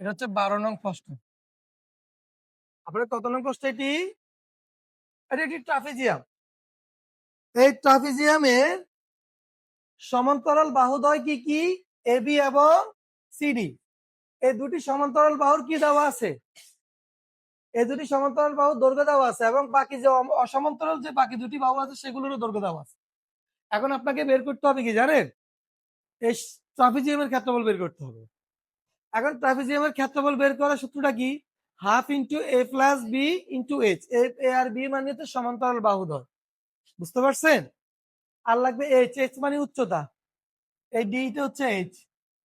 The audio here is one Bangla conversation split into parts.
এটা হচ্ছে বারো নং প্রশ্ন। আপনার কত নং প্রশ্ন এটি? এটি একটি ট্রাফিজিয়াম। এই ট্রাফিজিয়ামের সমান্তরাল বাহুদ্বয় কি কি? এবি এবং সিডি এই দুটি সমান্তরাল বাহুর কি দেওয়া আছে? এই দুটি সমান্তরাল বাহু দৈর্ঘ্য দেওয়া আছে এবং বাকি যে অসমান্তরাল যে বাকি দুটি বাহু আছে সেগুলোরও দৈর্ঘ্য দেওয়া আছে। এখন আপনাকে বের করতে হবে কি জানেন? এই ট্রাফিজিয়ামের ক্ষেত্রফল বের করতে হবে। এখন ট্রাফিজিয়ামের ক্ষেত্রফল বের করার সূত্রটা কি? Half into A plus B into H. A R B মানে তো সমান্তরাল বাহুদয় বুঝতে পারছেন? আর লাগবে এইচ। এইচ মানে উচ্চতা। এই ডি টা হচ্ছে এইচ।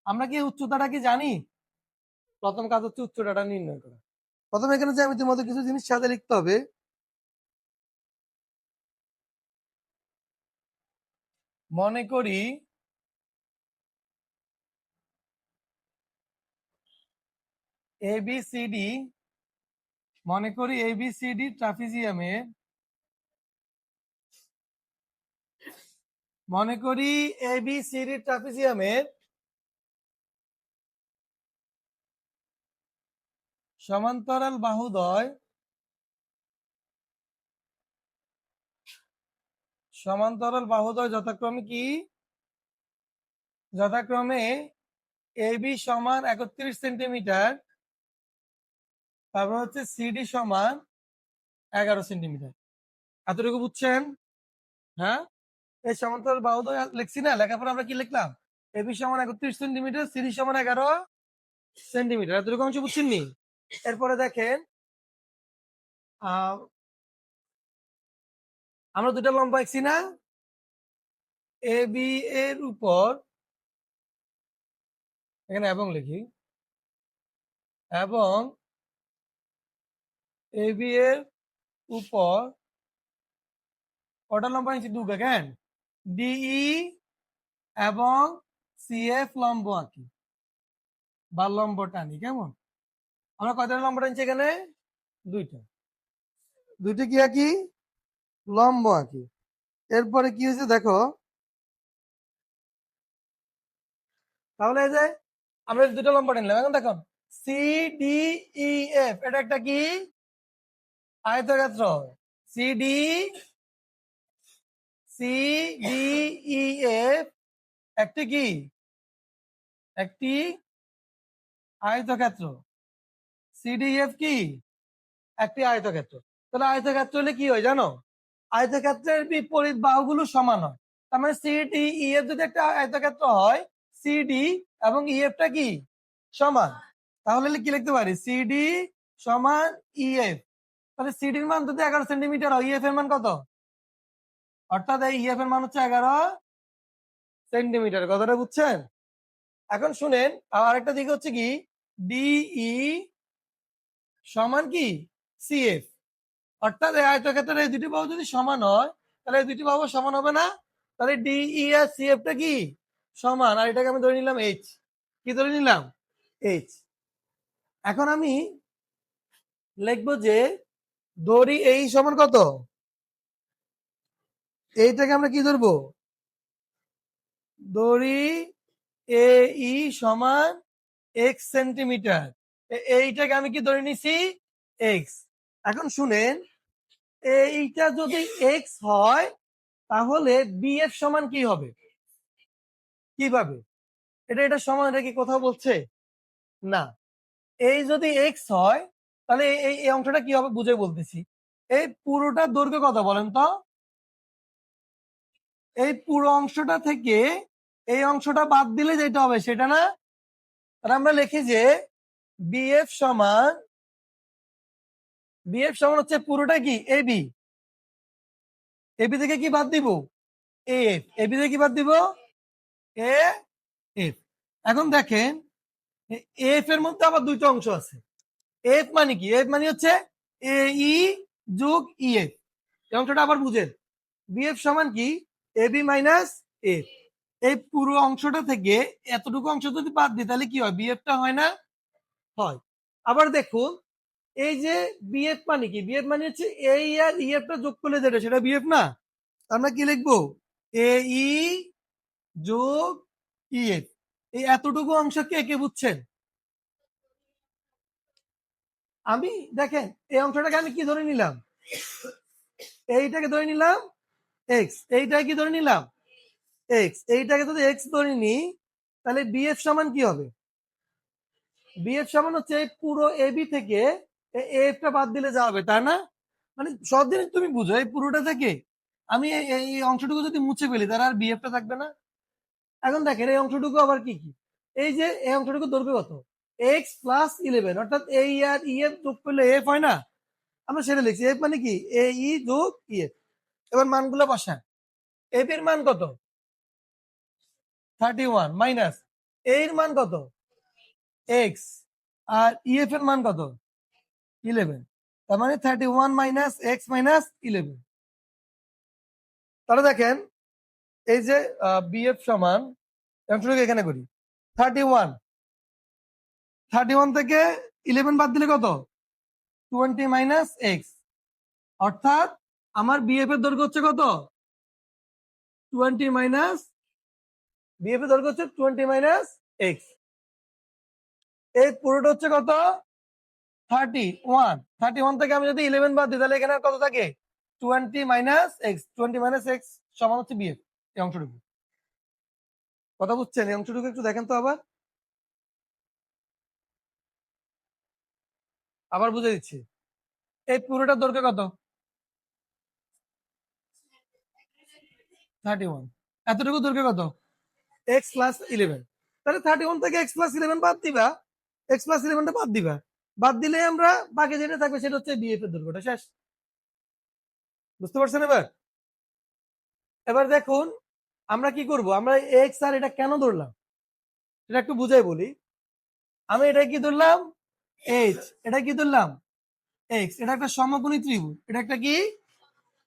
আমরা কি উচ্চতাটা কি জানি? প্রথম কাজ হচ্ছে উচ্চতাটা নির্ণয় করা। প্রথমে এখানে জ্যামিতির মধ্যে কিছু জিনিস সাথে লিখতে হবে। মনে করি এ বি সি ডি মনে করি এ বি সি ডি ট্রাফিজিয়ামে মনে করি এ বি সি ডি ট্রাফিজিয়ামের সমান্তরাল বাহুদয়। সমান্তরাল বাহুদয় যথাক্রমে কি? যথাক্রমে এ বি সমান একত্রিশ সেন্টিমিটার। তারপর হচ্ছে সিডি সমান এগারো সেন্টিমিটার। এতটুকু বুঝছেন? হ্যাঁ? এই সমান্তরাল বাহুদ্বয় লিখছি না, লেখার লেখাপড়া আমরা কি লিখলাম? এ বি সমান একত্রিশ সেন্টিমিটার সিডি সমান এগারো সেন্টিমিটার। এতটুকু অংশ বুঝছেন নি এরপরে দেখেন আমরা দুটা লম্বা আঁকছি না। এ বি এর উপর, এখানে এবং লিখি। এবং এ বি এর উপর কটা লম্বা আঁকছি? দুটো, কেন? ডিই এবং সিএফ লম্ব আঁকি। বা লম্ব টানি, কেমন? আমরা কয়টা লম্ব টানছি এখানে? দুইটা। দুইটা কি আঁকি? লম্ব আঁকি। এরপরে কি হয়েছে দেখো? তাহলে এই যে আমরা দুটো লম্ব টানলাম। এখন দেখো সি ডি ই এফ এটা একটা কি? আয়তক্ষেত্র C D C D E F একটি কি? একটি আয়তক্ষেত্র। সিডিএফ কি? একটি আয়তক্ষেত্র। তাহলে আয়তক্ষেত্র হলে কি হয় জানো? আয়তক্ষেত্রের বিপরীত বাহুগুলো সমান হয়। তার মানে সিডি ইএফ যদি একটা আয়তক্ষেত্র হয় সিডি এবং ইএফটা কি? সমান। তাহলে কি লিখতে পারি? সিডি সমান ইএফ তাহলে সিডির মান যদি এগারো সেন্টিমিটার হয় ইএফ এর মান কত? অর্থাৎ এই ইএফ এর মান হচ্ছে এগারো সেন্টিমিটার। কথাটা বুঝছেন? এখন শুনেন, আর একটা দিক হচ্ছে কি? ডিই সমান কি? সিএফ অর্থাৎ এই আয়তক্ষেত্রের এই দুটি বাহু যদি সমান হয়, তাহলে এই দুটি বাহু সমান হবে না? তাহলে ডিই আর সিএফ টা কি? সমান। আর এটাকে আমি ধরে নিলাম এইচ কি ধরে নিলাম? এইচ এখন আমি লিখব যে দড়ি এই সমান কত? এইটাকে আমরা কি ধরবো? দড়ি এ ই সমান এক্স সেন্টিমিটার এইটাকে আমি কি ধরে নিছি? এক্স এখন শুনেন, এইটা যদি এক্স হয়, তাহলে বিএফ সমান কি হবে? কীভাবে? এটা এটা সমান, এটা কি কোথাও বলছে? না। এই যদি এক্স হয় তাহলে এই- এই অংশটা কি হবে? বুঝে বলতেছি। এই পুরোটা দৈর্ঘ্য কত বলেন তো? এই পুরো অংশটা থেকে এই অংশটা বাদ দিলে যেটা হবে সেটা না? আর আমরা লিখি যে বিএফ সমান বিএফ সমান হচ্ছে পুরোটা কি? এ এবি এবি থেকে কি বাদ দিব? এফ এবি থেকে কি বাদ দিব? এ এফ এখন দেখেন এফ এর মধ্যে আবার দুইটা অংশ আছে। এফ মানে কি? এফ মানে হচ্ছে এ ই যোগ ই এফ। এই অংশটা আবার বুঝেন। বিএফ সমান কি? এ বি মাইনাস এফ এই পুরো অংশটা থেকে এতটুকু অংশ যদি বাদ দিই, তাহলে কি হয়? বিএফটা হয় না? হয়। আবার দেখুন, এই যে বিএফ মানে কি? বিএফ মানে হচ্ছে এই আর ইএফটা যোগ করলে যেটা, সেটা বিএফ না? আমরা কি লিখব? এ ই যোগ ইএফ এই এতটুকু অংশ কে কে বুঝছেন? আমি, দেখেন, এই অংশটাকে আমি কি ধরে নিলাম? এইটাকে ধরে নিলাম এক্স এইটাকে কি ধরে নিলাম? এক্স এইটাকে যদি এক্স ধরে নিই তাহলে বিএফ সমান কি হবে? বিএফ সমান হচ্ছে পুরো এবি থেকে এফটা বাদ দিলে যা হবে, তাই না? মানে সব জিনিস তুমি বুঝো, এই পুরোটা থেকে। আমি এই অংশটুকু যদি মুছে ফেলি, তাহলে আর বিএফটা থাকবে না। এখন দেখেন, এই অংশটুকু আবার কি কি? এই যে, এই অংশটুকু দৈর্ঘ্য কত? এক্স প্লাস ইলেভেন অর্থাৎ এই আর ই এফ যোগ করলে এফ হয় না? আমরা সেটা লিখছি। এফ মানে কি? এ ই যোগ ই এফ এবার মানগুলো বসান। এফ এর মান কত? থার্টি ওয়ান মাইনাস এর মান কত? এক্স আর ইএফ এর মান কত? ইলেভেন তার মানে thirty one minus x minus eleven তাহলে দেখেন, এই যে বিএফ সমান, এখানে করি। থার্টি ওয়ান থার্টি ওয়ান থেকে ইলেভেন বাদ দিলে কত? টোয়েন্টি মাইনাস এক্স অর্থাৎ আমার বিএফ এর দৈর্ঘ্য হচ্ছে কত? টোয়েন্টি মাইনাস বিএফ এর দৈর্ঘ্য হচ্ছে টোয়েন্টি মাইনাস এক্স এই পুরোটা হচ্ছে কত? থার্টি ওয়ান থার্টি ওয়ান থেকে আমি যদি ইলেভেন বাদ দিই, তাহলে এখানে কত থাকে? Twenty minus x twenty minus x সমান হচ্ছে বিএফ এই অংশটুকু। কথা বুঝছেন? এই অংশটুকু একটু দেখেন তো আবার। আবার বুঝে দিচ্ছি। এই পুরোটার দৈর্ঘ্য কত? থার্টি ওয়ান এতটুকু দৈর্ঘ্য কত? এক্স প্লাস ইলেভেন তাহলে থার্টি ওয়ান থেকে এক্স প্লাস ইলেভেন বাদ দিবা। এক্স প্লাস ইলেভেনটা বাদ দিবা। বাদ দিলে আমরা বাকি যেটা থাকবে সেটা হচ্ছে বিএফ এর দৈর্ঘ্যটা। শেষ। বুঝতে পারছেন এবার? এবার দেখুন, আমরা কি করব? আমরা এক্স আর এটা কেন ধরলাম? এটা একটু বুঝাই বলি। আমি এটা কি ধরলাম? এইচ এটা কি ধরলাম? এক্স এটা একটা সমকোণী ত্রিভুজ। এটা একটা কি?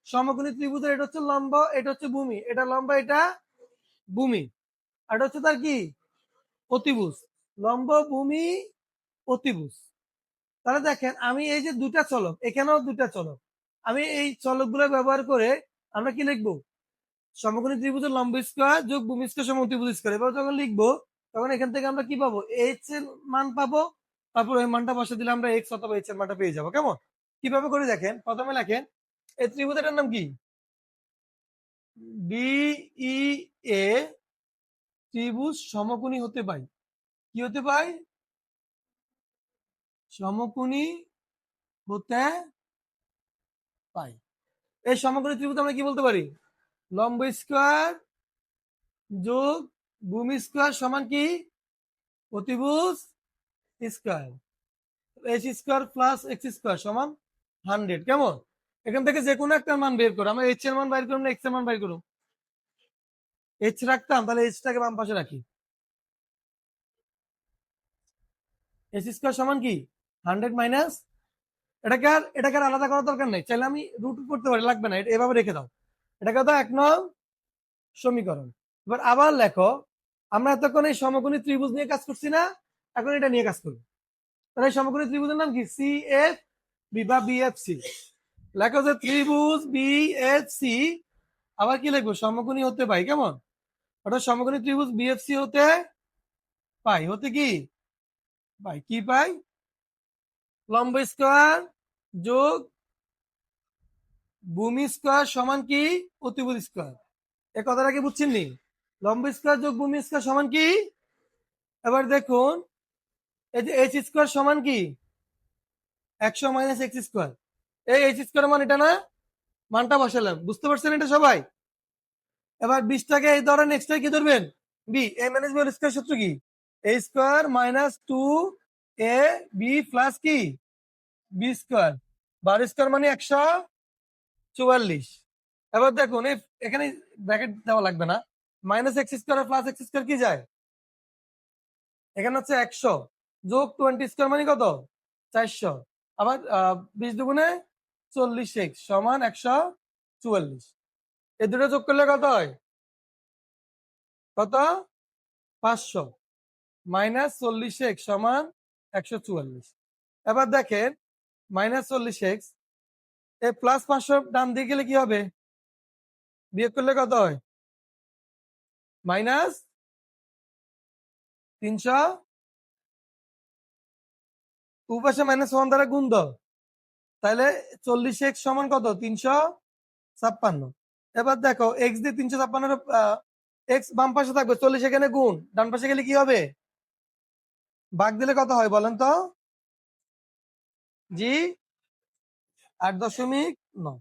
সমকোণী ত্রিভুজ এটা হচ্ছে লম্ব, এটা হচ্ছে ভূমি। এটা লম্বা, এটা ভূমি। আর এটা হচ্ছে তার কি? অতিভুজ। লম্ব, ভূমি, অতিভুজ। তাহলে দেখেন, আমি এই যে দুটা চলক, এখানেও দুটা চলক। আমি এই চলকগুলো ব্যবহার করে আমরা কি লিখব? সমকোণী ত্রিভুজের লম্ব স্কোয়ার যোগ ভূমি স্কোয়ার সম অতিভুজ স্কোয়ার। এবার যখন লিখব, তখন এখান থেকে আমরা কি পাবো? এইচ এর মান পাবো। তারপর ওই মানটা বসে দিলে আমরা এক্স অথবা এইচ মানটা পেয়ে যাব। কেমন? কীভাবে করে দেখেন? প্রথমে লেখেন, এই ত্রিভুজটার নাম কি? বিই এ ত্রিভুজ সমকোণী হতে পাই। কি হতে পাই? সমকোণী হতে পাই। এই সমকোণী ত্রিভুজ আমরা কি বলতে পারি? লম্ব স্কোয়ার যোগ ভূমি স্কোয়ার সমান কি? অতিভুজ square. H square plus x square সমান হান্ড্রেড কেমন? এখান থেকে যে কোনো একটা মান বের করো, আমরা এইচ এর মান বাইর করুন না এক্সের মান বাইর করুন। এইচ রাখতাম, তাহলে এইচটাকে বাম পাশে রাখি। এইচ স্কোয়ার সমান কি? হান্ড্রেড মাইনাস এটাকে আর এটাকে আর আলাদা করার দরকার নেই। চাইলে আমি রুট করতে পারি, লাগবে না, এভাবে রেখে দাও। এটাকে তো এক নং সমীকরণ। এবার আবার লেখো, আমরা এতক্ষণ এই সমকোণী ত্রিভুজ নিয়ে কাজ করছি না এখন এটা নিয়ে কাজ করবে। তাহলে সমকোণী ত্রিভুজের নাম কি? সি এফ বি বা বিএফসি লেখো যে ত্রিভুজ বি এফ সি আবার কি লিখব? সমকোণী হতে পাই, কেমন? অর্থাৎ সমকোণী ত্রিভুজ বিএফসি হতে পাই, হতে কি? পাই। কি পাই? লম্ব স্কোয়ার যোগ ভূমি স্কোয়ার সমান কি? অতিভুজ স্কোয়ার। এ কথাটা কি বুঝছেন নি? লম্ব স্কোয়ার যোগ ভূমি স্কোয়ার সমান কি? এবার দেখুন এই যে এইচ স্কোয়ার সমান কি? একশো মাইনাস এক্স স্কোয়ার এই এইচ স্কোয়ার মান এটা না? মানটা বসালাম। বুঝতে পারছেন এটা সবাই? এবার বিশটাকে এই ধরেন নেক্সট কি ধরবেন? B A minus B square সূত্র কি? A square minus two A B plus কি? বি স্কোয়ার বার স্কোয়ার মানে একশো চুয়াল্লিশ। এবার দেখুন এখানে ব্র্যাকেট দেওয়া লাগবে না। Minus x square plus x square কি যায়? এখানে হচ্ছে একশো। যোগ টোয়েন্টি স্কোয়ার মানে কত? চারশো। আবার বিশ দুগুণে চল্লিশ এক্স সমান একশো চুয়াল্লিশ। এই দুটো যোগ করলে কত হয়? কত? পাঁচশো। মাইনাস চল্লিশ এক্স সমান একশো চুয়াল্লিশ। এবার দেখেন, মাইনাস চল্লিশ এক্স এ প্লাস পাঁচশো ডান দিয়ে গেলে কি হবে? বিয়োগ করলে কত হয়? মাইনাস তিনশো উপাশে মাইনাস ওয়ান দ্বারা গুণ দাও তাহলে চল্লিশ এক্স সমান কত? তিনশো ছাপ্পান্ন। এবার দেখো এক্স দিয়ে তিনশো ছাপ্পান্নের এক্স বাম পাশে থাকবে, চল্লিশ এখানে গুণ। ডান পাশে গেলে কি হবে? ভাগ দিলে কত হয় বলেন তো? জি, আট দশমিক নয়।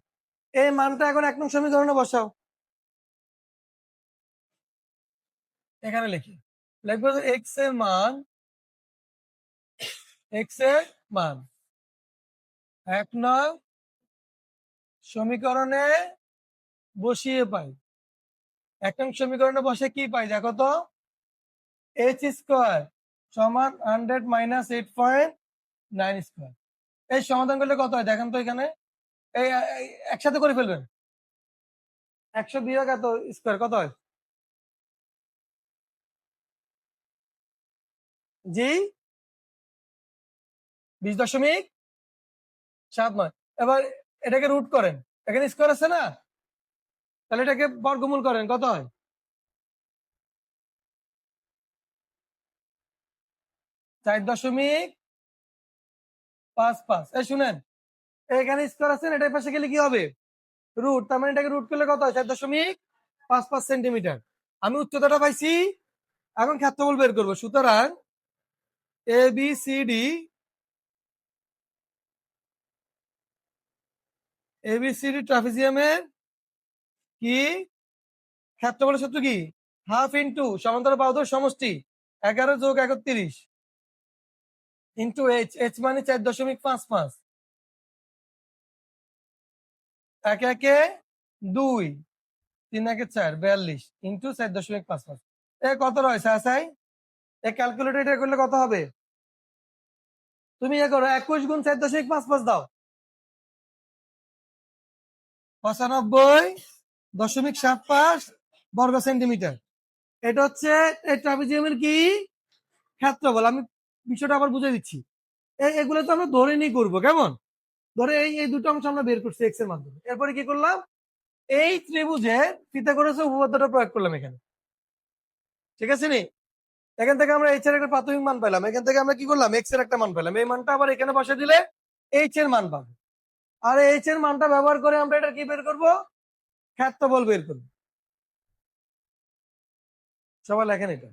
এই মানটা এখন এক নং সমীকরণে বসাও। এখানে লিখি। লিখব এক্সের মান এক্সের মান। এক নং সমীকরণে বসিয়ে পাই। এক নং সমীকরণে বসে কি পাই দেখো তো? এইচ স্কোয়ার সমান hundred minus eight point nine square এই সমাধান করলে কত হয় দেখেন তো এখানে। এই একসাথে করে ফেলবেন। একশো বিয়োগ এত স্কোয়ার কত হয়? জি? বিশ দশমিক সাত নয়। এবার এটাকে রুট করেন। এখানে স্কোয়ার আছে না? তাহলে এটাকে বর্গমূল করেন, কত হয়? চার দশমিক পাঁচ পাঁচ। এই শুনেন, এখানে স্কোয়ার আছে এটার পাশে গেলে কি হবে? রুট তার মানে এটাকে রুট করলে কত হয়? চার দশমিক পাঁচ পাঁচ সেন্টিমিটার আমি উচ্চতাটা পাইছি, এখন ক্ষেত্রফল বের করব। সুতরাং A B C D ABCD ট্রাফিজিয়ামের কি? ক্ষেত্রফলের সূত্র কি? হাফ ইন্টু সমান্তরাল বাহুদের সমষ্টি, এগারো যোগ একত্রিশ ইন্টু এইচ এইচ মানে চার দশমিক পাঁচ পাঁচ। এক একে দুই, তিন একে চার, বিয়াল্লিশ ইন্টু চার দশমিক পাঁচ পাঁচ। এ কত রয়েছে আসাই এ ক্যালকুলেটর করলে কত হবে? তুমি এ করো একুশ গুণ চার দশমিক পাঁচ পাঁচ দাও। পঁচানব্বই দশমিক সাত পাঁচ বর্গ সেন্টিমিটার। এটা হচ্ছে এই কি? ক্ষেত্রফল। আমি বিষয়টা আবার বুঝে দিচ্ছি। এগুলো তো আমরা ধরে নিয়ে করব, কেমন? ধরে এই এই দুটো অংশ আমরা বের করছি এক্সের মাধ্যমে। এরপরে কি করলাম? এই ত্রিভুজে করেছে উপপাদ্যটা প্রয়োগ করলাম এখানে। ঠিক আছে নি? এখান থেকে আমরা এইচ এর একটা প্রাথমিক মান পেলাম। এখান থেকে আমরা কি করলাম? এক্সের একটা মান পেলাম। এই মানটা আবার এখানে বসে দিলে এইচ এর মান পাবো। আর এইচ এর মানটা ব্যবহার করে আমরা এটা কি বের করব? ক্ষেত্রফল বের করব। সবাই লেখেন এটা।